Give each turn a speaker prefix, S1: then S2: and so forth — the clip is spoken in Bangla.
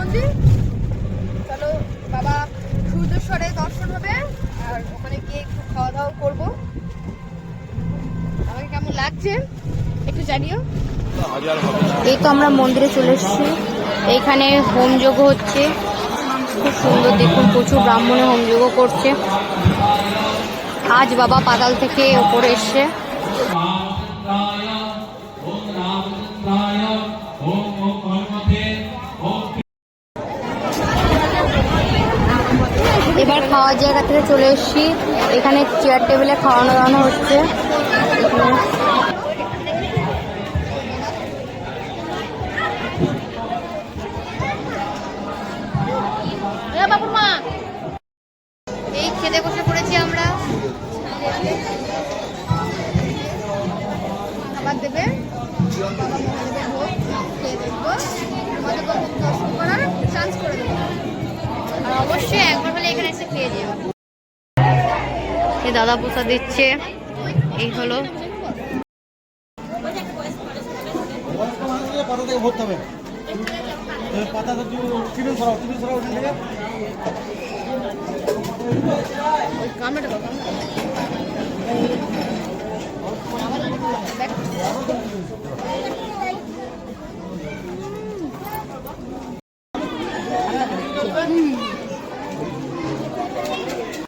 S1: মন্দির। চলো বাবা সূর্যেশ্বরে দর্শন হবে, আর ওখানে গিয়ে একটু খাওয়া দাওয়া করব। আমাকে কেমন লাগছে? একটু জানিও। এই তো আমরা মন্দিরে চলে এসেছি। এইখানে হোমযজ্ঞ হচ্ছে। খুব সুন্দর, দেখুন প্রচুর ব্রাহ্মণে হোমযজ্ঞ করছে। আজ বাবা পাতাল থেকে ওপরে এসছে। এবার খাওয়ার জায়গা থেকে চলে এসেছি। এখানে চেয়ার টেবিলে খাওয়ানো দাওয়ানো হচ্ছে। পড়েছি আমরা। খাবার দেবে? চান্স করে অবশ্যই এই দাদা প্রসাদ দিচ্ছে এই হলো। হুম।